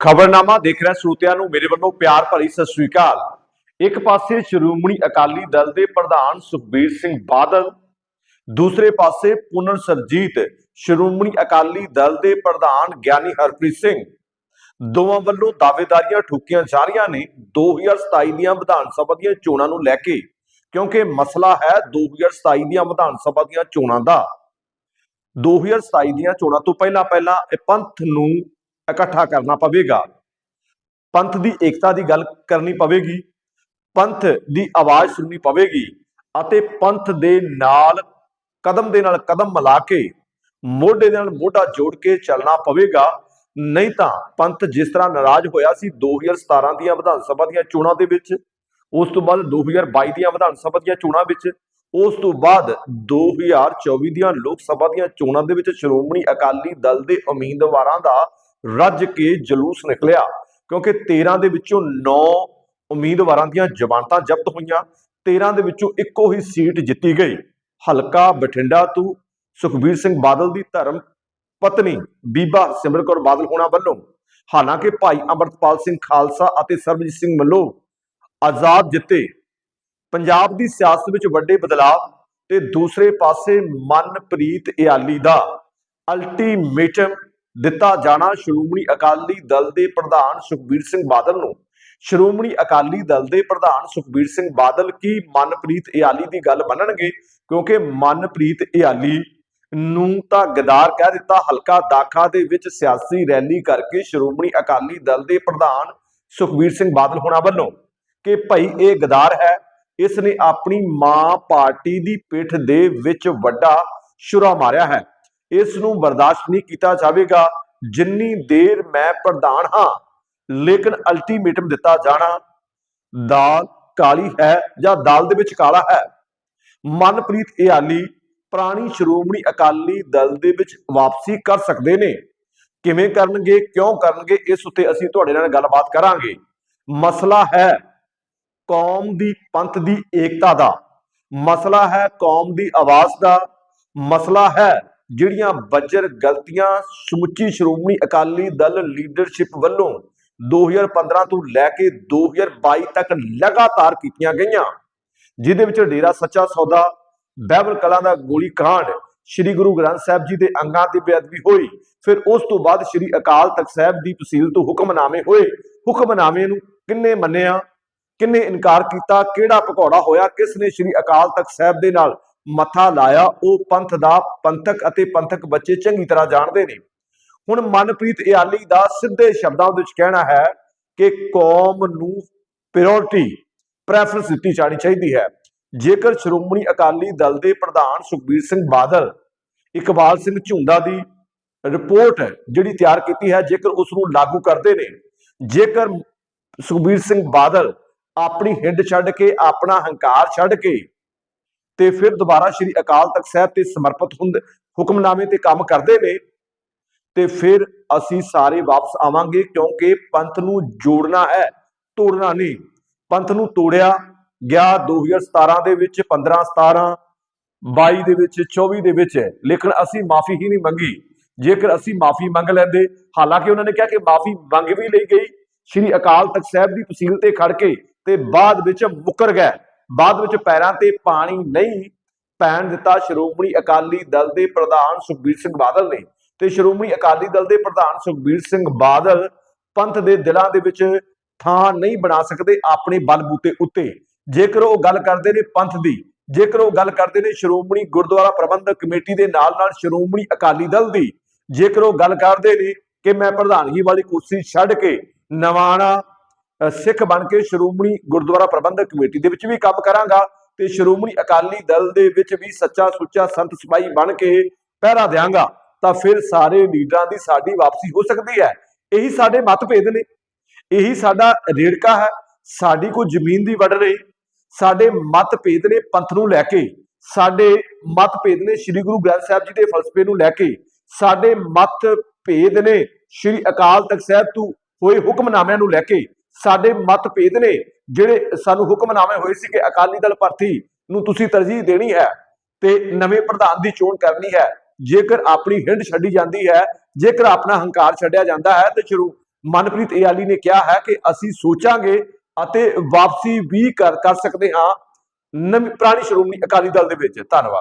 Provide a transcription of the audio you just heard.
ਖਬਰਨਾਮਾ ਦੇਖ ਰਿਹਾ ਸਰੋਤਿਆਂ ਨੂੰ ਮੇਰੇ ਵੱਲੋਂ ਪਿਆਰ ਭਰੀ ਸਤਿ ਸ੍ਰੀ ਅਕਾਲ। ਇੱਕ ਪਾਸੇ ਸ਼੍ਰੋਮਣੀ ਅਕਾਲੀ ਦਲ ਦੇ ਪ੍ਰਧਾਨ ਸੁਖਬੀਰ ਸਿੰਘ ਬਾਦਲ, ਦੂਸਰੇ ਪਾਸੇ ਪੁਨਰ ਸਰਜੀਤ, ਸ਼੍ਰੋਮਣੀ ਅਕਾਲੀ ਦਲ ਦੇ ਪ੍ਰਧਾਨ ਗਿਆਨੀ ਹਰਪ੍ਰੀਤ ਸਿੰਘ। ਦੋਵਾਂ ਵੱਲੋਂ ਦਾਅਵੇਦਾਰੀਆਂ ਠੋਕੀਆਂ ਜਾ ਰਹੀਆਂ ਨੇ 2027 ਦੀਆਂ ਵਿਧਾਨ ਸਭਾ ਦੀਆਂ ਚੋਣਾਂ ਨੂੰ ਲੈ ਕੇ, ਕਿਉਂਕਿ ਮਸਲਾ ਹੈ 2027 ਦੀਆਂ ਵਿਧਾਨ ਸਭਾ ਦੀਆਂ ਚੋਣਾਂ ਦਾ। 2027 ਦੀਆਂ ਚੋਣਾਂ ਤੋਂ ਪਹਿਲਾਂ ਪਹਿਲਾਂ ਇਹ ਪੰਥ ਨੂੰ ਇਕੱਠਾ ਕਰਨਾ ਪਵੇਗਾ। ਪੰਥ ਦੀ ਏਕਤਾ ਦੀ ਗੱਲ ਕਰਨੀ ਪਵੇਗੀ। ਪੰਥ ਦੀ ਆਵਾਜ਼ ਸੁਣਨੀ ਪਵੇਗੀ ਅਤੇ ਪੰਥ ਦੇ ਨਾਲ ਕਦਮ ਦੇ ਨਾਲ ਕਦਮ ਮਿਲਾ ਕੇ ਮੋਢੇ ਦੇ ਨਾਲ ਮੋਢਾ ਜੋੜ ਕੇ ਚੱਲਣਾ ਪਵੇਗਾ। ਨਹੀਂ ਤਾਂ ਪੰਥ ਜਿਸ ਤਰ੍ਹਾਂ ਨਾਰਾਜ਼ ਹੋਇਆ ਸੀ 2017 ਦੀਆਂ ਵਿਧਾਨ ਸਭਾ ਦੀਆਂ ਚੋਣਾਂ ਦੇ ਵਿੱਚ, ਉਸ ਤੋਂ ਬਾਅਦ 2022 ਦੀਆਂ ਵਿਧਾਨ ਸਭਾ ਦੀਆਂ ਚੋਣਾਂ ਵਿੱਚ, ਉਸ ਤੋਂ ਬਾਅਦ 2024 ਦੀਆਂ ਲੋਕ ਸਭਾ ਦੀਆਂ ਚੋਣਾਂ ਦੇ ਵਿੱਚ ਸ਼੍ਰੋਮਣੀ ਅਕਾਲੀ ਦਲ ਦੇ ਉਮੀਦਵਾਰਾਂ ਦਾ ਰੱਜ ਕੇ ਜਲੂਸ ਨਿਕਲਿਆ, ਕਿਉਂਕਿ 13 ਦੇ ਵਿੱਚੋਂ 9 ਉਮੀਦਵਾਰਾਂ ਦੀਆਂ ਜ਼ਮਾਨਤਾਂ ਜ਼ਬਤ ਹੋਈਆਂ 13 ਦੇ ਵਿੱਚੋਂ ਇੱਕੋ ਹੀ ਸੀਟ ਜਿੱਤੀ ਗਈ। ਹਲਕਾ ਬਠਿੰਡਾ ਤੋਂ ਸੁਖਬੀਰ ਸਿੰਘ ਬਾਦਲ ਦੀ ਧਰਮ ਪਤਨੀ ਬੀਬਾ ਸਿਮਰਨ ਕੌਰ ਬਾਦਲ ਹੋਣਾ ਵੱਲੋਂ, ਹਾਲਾਂਕਿ ਭਾਈ ਅਮਰਤਪਾਲ ਸਿੰਘ ਖਾਲਸਾ ਅਤੇ ਸਰਬਜੀਤ ਸਿੰਘ ਮੱਲੋ ਆਜ਼ਾਦ ਜਿੱਤੇ। ਪੰਜਾਬ ਦੀ ਸਿਆਸਤ ਵਿੱਚ ਵੱਡੇ ਬਦਲਾਅ ਤੇ ਦੂਸਰੇ ਪਾਸੇ ਮਨਪ੍ਰੀਤ ਇਆਲੀ ਦਾ ਅਲਟੀਮੇਟਮ ਦਿੱਤਾ ਜਾਣਾ ਸ਼੍ਰੋਮਣੀ ਅਕਾਲੀ ਦਲ ਦੇ ਪ੍ਰਧਾਨ ਸੁਖਬੀਰ ਸਿੰਘ ਬਾਦਲ ਨੂੰ। ਸ਼੍ਰੋਮਣੀ ਅਕਾਲੀ ਦਲ ਦੇ ਪ੍ਰਧਾਨ ਸੁਖਬੀਰ ਸਿੰਘ ਬਾਦਲ ਕੀ ਮਨਪ੍ਰੀਤ ਇਆਲੀ ਦੀ ਗੱਲ ਮੰਨਣਗੇ? ਕਿਉਂਕਿ ਮਨਪ੍ਰੀਤ ਇਆਲੀ ਨੂੰ ਤਾਂ ਗਦਾਰ ਕਹਿ ਦਿੱਤਾ, ਹਲਕਾ ਦਾਖਾ ਦੇ ਵਿੱਚ ਸਿਆਸੀ ਰੈਲੀ ਕਰਕੇ ਸ਼੍ਰੋਮਣੀ ਅਕਾਲੀ ਦਲ ਦੇ ਪ੍ਰਧਾਨ ਸੁਖਬੀਰ ਸਿੰਘ ਬਾਦਲ ਹੋਣਾ ਵੱਲੋਂ। ਕਿ ਭਾਈ ਇਹ ਗਦਾਰ ਹੈ, ਇਸ ਨੇ ਆਪਣੀ ਮਾਂ ਪਾਰਟੀ ਦੀ ਪਿੱਠ ਦੇ ਵਿੱਚ ਵੱਡਾ ਸ਼ੁਰਾ ਮਾਰਿਆ ਹੈ। ਇਸ ਨੂੰ ਬਰਦਾਸ਼ਤ ਨਹੀਂ ਕੀਤਾ ਜਾਵੇਗਾ। ਜਿੰਨੀ ਦੇਰ ਮੈਂ ਪ੍ਰਧਾਨ ਹਾਂ, ਲੇਕਿਨ ਅਲਟੀਮੇਟਮ ਦਿੱਤਾ ਜਾਣਾ ਦਾਲ ਕਾਲੀ ਹੈ ਜਾਂ ਦਾਲ ਦੇ ਵਿੱਚ ਕਾਲਾ ਹੈ। ਮਨਪ੍ਰੀਤ ਇਆਲੀ ਪੁਰਾਣੀ ਸ਼੍ਰੋਮਣੀ ਅਕਾਲੀ ਦਲ ਦੇ ਵਿੱਚ ਵਾਪਸੀ ਕਰ ਸਕਦੇ ਨੇ। ਕਿਵੇਂ ਕਰਨਗੇ, ਕਿਉਂ ਕਰਨਗੇ, ਇਸ ਉੱਤੇ ਅਸੀਂ ਤੁਹਾਡੇ ਨਾਲ ਗੱਲਬਾਤ ਕਰਾਂਗੇ। ਮਸਲਾ ਹੈ ਕੌਮ ਦੀ ਪੰਥ ਦੀ ਏਕਤਾ ਦਾ। ਮਸਲਾ ਹੈ ਕੌਮ ਦੀ ਆਵਾਜ਼ ਦਾ। ਮਸਲਾ ਹੈ ਜਿਹੜੀਆਂ ਬੱਜਰ ਗਲਤੀਆਂ ਸਮੁੱਚੀ ਸ਼੍ਰੋਮਣੀ ਅਕਾਲੀ ਦਲ ਲੀਡਰਸ਼ਿਪ ਵੱਲੋਂ 2015 ਤੋਂ ਲੈ ਕੇ 2022 ਤੱਕ ਲਗਾਤਾਰ ਕੀਤੀਆਂ ਗਈਆਂ, ਜਿਹਦੇ ਵਿੱਚ ਡੇਰਾ ਸੱਚਾ ਸੌਦਾ, ਬਹਿਬਲ ਕਲਾਂ ਦਾ ਗੋਲੀ ਕਾਂਡ, ਸ੍ਰੀ ਗੁਰੂ ਗ੍ਰੰਥ ਸਾਹਿਬ ਜੀ ਦੇ ਅੰਗਾਂ ਦੀ ਬੇਅਦਬੀ ਹੋਈ, ਫਿਰ ਉਸ ਤੋਂ ਬਾਅਦ ਸ੍ਰੀ ਅਕਾਲ ਤਖਤ ਸਾਹਿਬ ਦੀ ਤਸੀਲ ਤੋਂ ਹੁਕਮਨਾਮੇ ਹੋਏ। ਹੁਕਮਨਾਮੇ ਨੂੰ ਕਿੰਨੇ ਮੰਨਿਆ, ਕਿੰਨੇ ਇਨਕਾਰ ਕੀਤਾ, ਕਿਹੜਾ ਭਗੌੜਾ ਹੋਇਆ, ਕਿਸ ਨੇ ਸ੍ਰੀ ਅਕਾਲ ਤਖਤ ਸਾਹਿਬ ਦੇ ਨਾਲ ਮੱਥਾ ਲਾਇਆ, ਉਹ ਪੰਥ ਦਾ ਪੰਥਕ ਅਤੇ ਪੰਥਕ ਬੱਚੇ ਚੰਗੀ ਤਰ੍ਹਾਂ ਜਾਣਦੇ ਨੇ। ਹੁਣ ਮਨਪ੍ਰੀਤ ਇਆਲੀ ਦਾ ਸਿੱਧੇ ਸ਼ਬਦਾਂ ਵਿੱਚ ਕਹਿਣਾ ਹੈ ਕਿ ਕੌਮ ਨੂੰ ਪ੍ਰਾਇੋਰਟੀ ਪ੍ਰੈਫਰੈਂਸ ਦਿੱਤੀ ਜਾਣੀ ਚਾਹੀਦੀ ਹੈ। ਜੇਕਰ ਸ਼੍ਰੋਮਣੀ ਅਕਾਲੀ ਦਲ ਦੇ ਪ੍ਰਧਾਨ ਸੁਖਬੀਰ ਸਿੰਘ ਬਾਦਲ ਇਕਬਾਲ ਸਿੰਘ ਝੁੰਦਾ ਦੀ ਰਿਪੋਰਟ ਜਿਹੜੀ ਤਿਆਰ ਕੀਤੀ ਹੈ, ਜੇਕਰ ਉਸ ਨੂੰ ਲਾਗੂ ਕਰਦੇ ਨੇ, ਜੇਕਰ ਸੁਖਬੀਰ ਸਿੰਘ ਬਾਦਲ ਆਪਣੀ ਹਿੰਡ ਛੱਡ ਕੇ, ਆਪਣਾ ਹੰਕਾਰ ਛੱਡ ਕੇ ਤੇ ਫਿਰ ਦੁਬਾਰਾ ਸ੍ਰੀ ਅਕਾਲ ਤਖਤ ਸਾਹਿਬ ਤੇ ਸਮਰਪਿਤ ਹੁੰਦੇ, ਹੁਕਮਨਾਮੇ ਤੇ ਕੰਮ ਕਰਦੇ ਨੇ, ਤੇ ਫਿਰ ਅਸੀਂ ਸਾਰੇ ਵਾਪਸ ਆਵਾਂਗੇ ਕਿਉਂਕਿ ਪੰਥ ਨੂੰ ਜੋੜਨਾ ਹੈ, ਤੋੜਨਾ ਨਹੀਂ। ਪੰਥ ਨੂੰ ਤੋੜਿਆ ਗਿਆ 2017 ਦੇ ਵਿੱਚ 15 17 22 ਦੇ ਵਿੱਚ 24 ਦੇ ਵਿੱਚ, ਲੇਕਿਨ ਅਸੀਂ ਮਾਫੀ ਹੀ ਨਹੀਂ ਮੰਗੀ। ਜੇਕਰ ਅਸੀਂ ਮਾਫੀ ਮੰਗ ਲੈਂਦੇ, ਹਾਲਾਂਕਿ ਉਹਨਾਂ ਨੇ ਕਿਹਾ ਕਿ ਮਾਫੀ ਮੰਗ ਵੀ ਲਈ ਗਈ, ਸ੍ਰੀ ਅਕਾਲ ਤਖਤ ਸਾਹਿਬ ਦੀ ਤਹਿਸੀਲ ਤੇ ਖੜ ਕੇ ਤੇ ਬਾਅਦ ਵਿੱਚ ਮੁੱਕਰ ਗਏ। ਬਾਅਦ ਵਿੱਚ ਪੈਰਾਂ ਤੇ ਪਾਣੀ ਨਹੀਂ ਪੈਣ ਦਿੱਤਾ, ਸ਼੍ਰੋਮਣੀ ਅਕਾਲੀ ਦਲ ਦੇ ਪ੍ਰਧਾਨ ਸੁਖਬੀਰ ਸਿੰਘ ਬਾਦਲ ਨੇ ਤੇ ਸ਼੍ਰੋਮਣੀ ਅਕਾਲੀ ਦਲ ਦੇ ਪ੍ਰਧਾਨ ਸੁਖਬੀਰ ਸਿੰਘ ਬਾਦਲ ਪੰਥ ਦੇ ਦਿਲਾਂ ਦੇ ਵਿੱਚ ਥਾਂ ਨਹੀਂ ਬਣਾ ਸਕਦੇ ਆਪਣੇ ਬਲਬੂਤੇ ਉੱਤੇ। ਜੇਕਰ ਉਹ ਗੱਲ ਕਰਦੇ ਨੇ ਪੰਥ ਦੀ, ਜੇਕਰ ਉਹ ਗੱਲ ਕਰਦੇ ਨੇ ਸ਼੍ਰੋਮਣੀ ਗੁਰਦੁਆਰਾ ਪ੍ਰਬੰਧਕ ਕਮੇਟੀ ਦੇ ਨਾਲ ਨਾਲ ਸ਼੍ਰੋਮਣੀ ਅਕਾਲੀ ਦਲ ਦੀ, ਜੇਕਰ ਉਹ ਗੱਲ ਕਰਦੇ ਨੇ ਕਿ ਮੈਂ ਪ੍ਰਧਾਨਗੀ ਵਾਲੀ ਕੁਰਸੀ ਛੱਡ ਕੇ ਨਵਾਣਾ ਸਿੱਖ ਬਣ ਕੇ ਸ਼੍ਰੋਮਣੀ ਗੁਰਦੁਆਰਾ ਪ੍ਰਬੰਧਕ ਕਮੇਟੀ ਦੇ ਵਿੱਚ ਵੀ ਕੰਮ ਕਰਾਂਗਾ ਤੇ ਸ਼੍ਰੋਮਣੀ ਅਕਾਲੀ ਦਲ ਦੇ ਵਿੱਚ ਵੀ ਸੱਚਾ ਸੁੱਚਾ ਸੰਤ ਸਿਪਾਹੀ ਬਣ ਕੇ ਪਹਿਰਾ ਦਿਆਂਗਾ, ਤਾਂ ਫਿਰ ਸਾਰੇ ਲੀਡਰਾਂ ਦੀ ਸਾਡੀ ਵਾਪਸੀ ਹੋ ਸਕਦੀ ਹੈ। ਇਹੀ ਸਾਡੇ ਮਤਭੇਦ ਨੇ। ਇਹੀ ਸਾਡਾ ਰੇੜਕਾ ਹੈ। ਸਾਡੀ ਕੋਈ ਜ਼ਮੀਨ ਦੀ ਵੜ ਰਹੀ ਸਾਡੇ ਮਤਭੇਦ ਨੇ ਪੰਥ ਨੂੰ ਲੈ ਕੇ, ਸਾਡੇ ਮਤਭੇਦ ਨੇ ਸ੍ਰੀ ਗੁਰੂ ਗ੍ਰੰਥ ਸਾਹਿਬ ਜੀ ਦੇ ਫਲਸਫੇ ਨੂੰ ਲੈ ਕੇ, ਸਾਡੇ ਮਤਭੇਦ ਨੇ ਸ੍ਰੀ ਅਕਾਲ ਤਖਤ ਸਾਹਿਬ ਤੋਂ ਹੋਏ ਹੁਕਮਨਾਮਿਆਂ ਨੂੰ ਲੈ ਕੇ ਸਾਡੇ ਮਤਭੇਦ ਨੇ ਜਿਹੜੇ ਸਾਨੂੰ ਹੁਕਮਨਾਮੇ ਹੋਏ ਸੀ ਕਿ ਅਕਾਲੀ ਦਲ ਭਰਤੀ ਨੂੰ ਤੁਸੀਂ ਤਰਜੀਹ ਦੇਣੀ ਹੈ ਤੇ ਨਵੇਂ ਪ੍ਰਧਾਨ ਦੀ ਚੋਣ ਕਰਨੀ ਹੈ। ਜੇਕਰ ਆਪਣੀ ਹਿੰਡ ਛੱਡੀ ਜਾਂਦੀ ਹੈ, ਜੇਕਰ ਆਪਣਾ ਹੰਕਾਰ ਛੱਡਿਆ ਜਾਂਦਾ ਹੈ, ਤੇ ਸ਼ੁਰੂ ਮਨਪ੍ਰੀਤ ਇਆਲੀ ਨੇ ਕਿਹਾ ਹੈ ਕਿ ਅਸੀਂ ਸੋਚਾਂਗੇ ਅਤੇ ਵਾਪਸੀ ਵੀ ਕਰ ਕਰ ਸਕਦੇ ਹਾਂ। ਨਵੀਂ ਪੁਰਾਣੀ ਸ਼੍ਰੋਮਣੀ ਅਕਾਲੀ ਦਲ ਦੇ ਵਿੱਚ। ਧੰਨਵਾਦ।